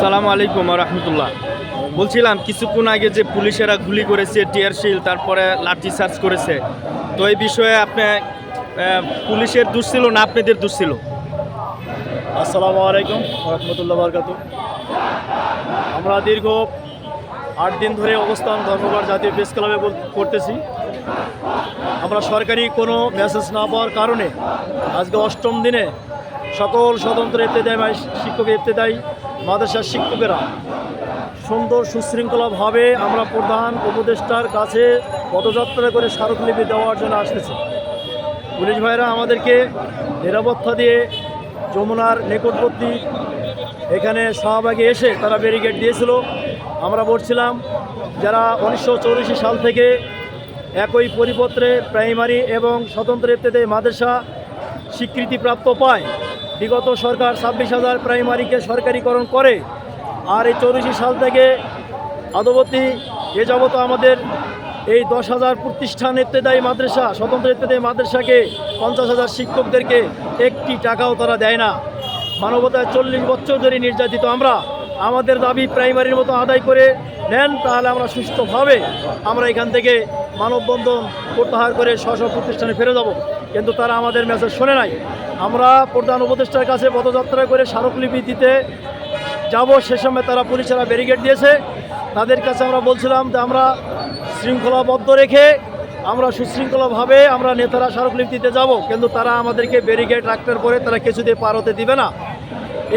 আসসালামু আলাইকুম রহমতুল্লাহ। বলছিলাম, কিছুক্ষণ আগে যে পুলিশেরা গুলি করেছে, টিয়ার শিল, তারপরে লাঠি চার্জ করেছে, তো এই বিষয়ে আপনি পুলিশের দোষ ছিল না আপনাদের দোষ ছিল? আসসালামু আলাইকুম রহমতুল্লাহ বরকাত আমরা দীর্ঘ আট দিন ধরে অবস্থান ধর্মঘট জাতীয় প্রেস ক্লাবে করতেছি। আমরা সরকারি কোনো মেসেজ না পাওয়ার কারণে আজকে অষ্টম দিনে সকল স্বতন্ত্র ইফতেদায়ী শিক্ষক ইফতেদায়ী মাদ্রাসার শিক্ষকেরা। সুন্দর সুশৃঙ্খলাভাবে আমরা প্রধান উপদেষ্টার কাছে পদযাত্রা করে স্মারকলিপি দেওয়ার জন্য আসতেছি। পুলিশ ভাইরা আমাদেরকে নিরাপত্তা দিয়ে যমুনার নিকটবর্তী এখানে শাহবাগে এসে তারা ব্যারিকেড দিয়েছিল। আমরা বলছিলাম, যারা উনিশশো সাল থেকে একই পরিপত্রে প্রাইমারি এবং স্বতন্ত্র ইত্যাদি মাদ্রাসা স্বীকৃতিপ্রাপ্ত পায় বিগত সরকার ছাব্বিশ হাজার প্রাইমারিকে সরকারিকরণ করে আর এই চৌরাশি সাল থেকে আদবতী এ যাবত আমাদের এই দশ হাজার প্রতিষ্ঠান ইত্যাদায়ী মাদ্রাসা, স্বতন্ত্র ইত্যাদায়ী মাদ্রাসাকে পঞ্চাশ হাজার শিক্ষকদেরকে একটি টাকাও তারা দেয় না। মানবতায় চল্লিশ বছর ধরে নির্যাতিত আমরা। আমাদের দাবি প্রাইমারির মতো আদায় করে নেন, তাহলে আমরা সুস্থভাবে আমরা এখান থেকে মানববন্ধন প্রত্যাহার করে স্ব প্রতিষ্ঠানে ফিরে যাব। কিন্তু তারা আমাদের মেসেজ শোনে নাই। আমরা প্রধান উপদেষ্টার কাছে পদযাত্রা করে স্মারকলিপি দিতে যাব। সে সময় তারা পুলিশেরা ব্যারিকেড দিয়েছে। তাদের কাছে আমরা বলছিলাম যে আমরা শৃঙ্খলাবদ্ধ রেখে আমরা সুশৃঙ্খলাভাবে আমরা নেতারা স্মারকলিপি দিতে যাব। কিন্তু তারা আমাদেরকে ব্যারিকেড রাখতে পরে তারা কিছুতে পার হতে দিবে না।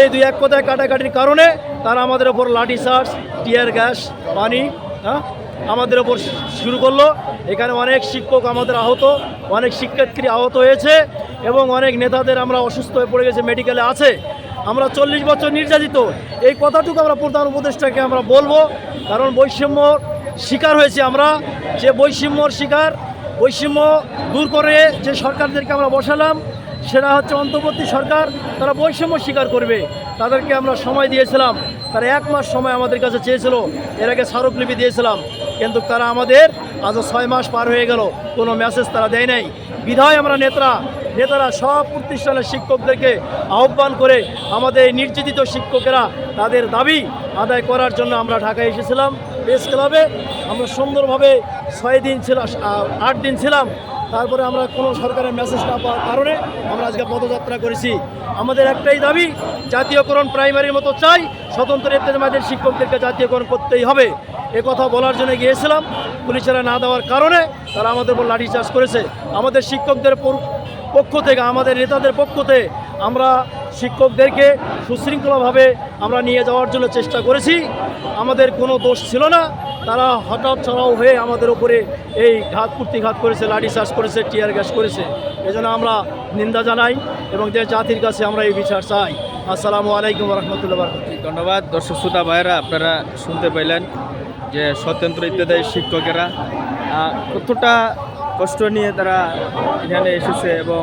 এই দুই এক কথায় কাটাকাটির কারণে তারা আমাদের ওপর লাঠি চার্জ টিয়ার গ্যাস পানি হ্যাঁ? আমাদের ওপর শুরু করল। এখানে অনেক শিক্ষক আমাদের আহত, অনেক শিক্ষার্থী আহত হয়েছে এবং অনেক নেতাদের আমরা অসুস্থ হয়ে পড়ে গেছে, মেডিকেলে আছে। আমরা চল্লিশ বছর নির্যাতিত। এই কথাটুকু আমরা প্রধান উপদেষ্টাকে আমরা বলব, কারণ বৈষম্য শিকার হয়েছে আমরা। যে বৈষম্যর শিকার, বৈষম্য দূর করে যে সরকারদেরকে আমরা বসালাম সেটা হচ্ছে অন্তর্বর্তী সরকার, তারা বৈষম্য স্বীকার করবে। তাদেরকে আমরা সময় দিয়েছিলাম, তারা এক মাস সময় আমাদের কাছে চেয়েছিল, এর আগে স্মারকলিপি দিয়েছিলাম। কিন্তু তারা আমাদের আজ ছয় মাস পার হয়ে গেল, কোনো মেসেজ তারা দেয় নাই। বিধায় আমরা নেতারা নেতারা সব প্রতিষ্ঠানের শিক্ষকদেরকে আহ্বান করে আমাদের নির্যাতিত শিক্ষকেরা তাদের দাবি আদায় করার জন্য আমরা ঢাকায় এসেছিলাম। প্রেস ক্লাবে আমরা সুন্দরভাবে ছয় দিন ছিলাম আট দিন ছিলাম। তারপরে আমরা কোনো সরকারের মেসেজ না পাওয়ার কারণে আমরা আজকে পদযাত্রা করেছি। আমাদের একটাই দাবি, জাতীয়করণ প্রাইমারির মতো চাই, স্বতন্ত্র ইত্যাদি শিক্ষকদেরকে জাতীয়করণ করতেই হবে। এ কথা বলার জন্য গিয়েছিলাম পুলিশেরা না দেওয়ার কারণে তারা আমাদের উপর লাঠিচার্জ করেছে। আমাদের শিক্ষকদের পক্ষ থেকে, আমাদের নেতাদের পক্ষ থেকে আমরা শিক্ষকদেরকে সুশৃঙ্খলাভাবে আমরা নিয়ে যাওয়ার জন্য চেষ্টা করেছি। আমাদের কোনো দোষ ছিল না। তারা হঠাৎ চড়াও হয়ে আমাদের উপরে এই ঘাত প্রতিঘাত করেছে, লাঠিচার্জ করেছে, টিয়ার গ্যাস করেছে। এজন্য আমরা নিন্দা জানাই এবং যে জাতির কাছে আমরা এই বিচার চাই। আসসালামু আলাইকুম রহমতুল্লাহ। ধন্যবাদ। দর্শক শ্রোতা ভাইরা আপনারা শুনতে পাইলেন যে স্বতন্ত্র ইত্যাদি শিক্ষকেরা কতটা কষ্ট নিয়ে তারা এখানে এসেছে এবং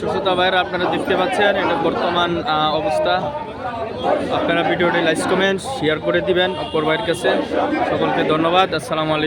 করতে ভাইয়ের, আপনারা দেখতে পাচ্ছেন এটা বর্তমান অবস্থা। আপনারা ভিডিওটি লাইক, কমেন্ট শেয়ার করে দিবেন অপর ভাইয়ের কাছে। সকলকে ধন্যবাদ। আসসালামু আলাইকুম।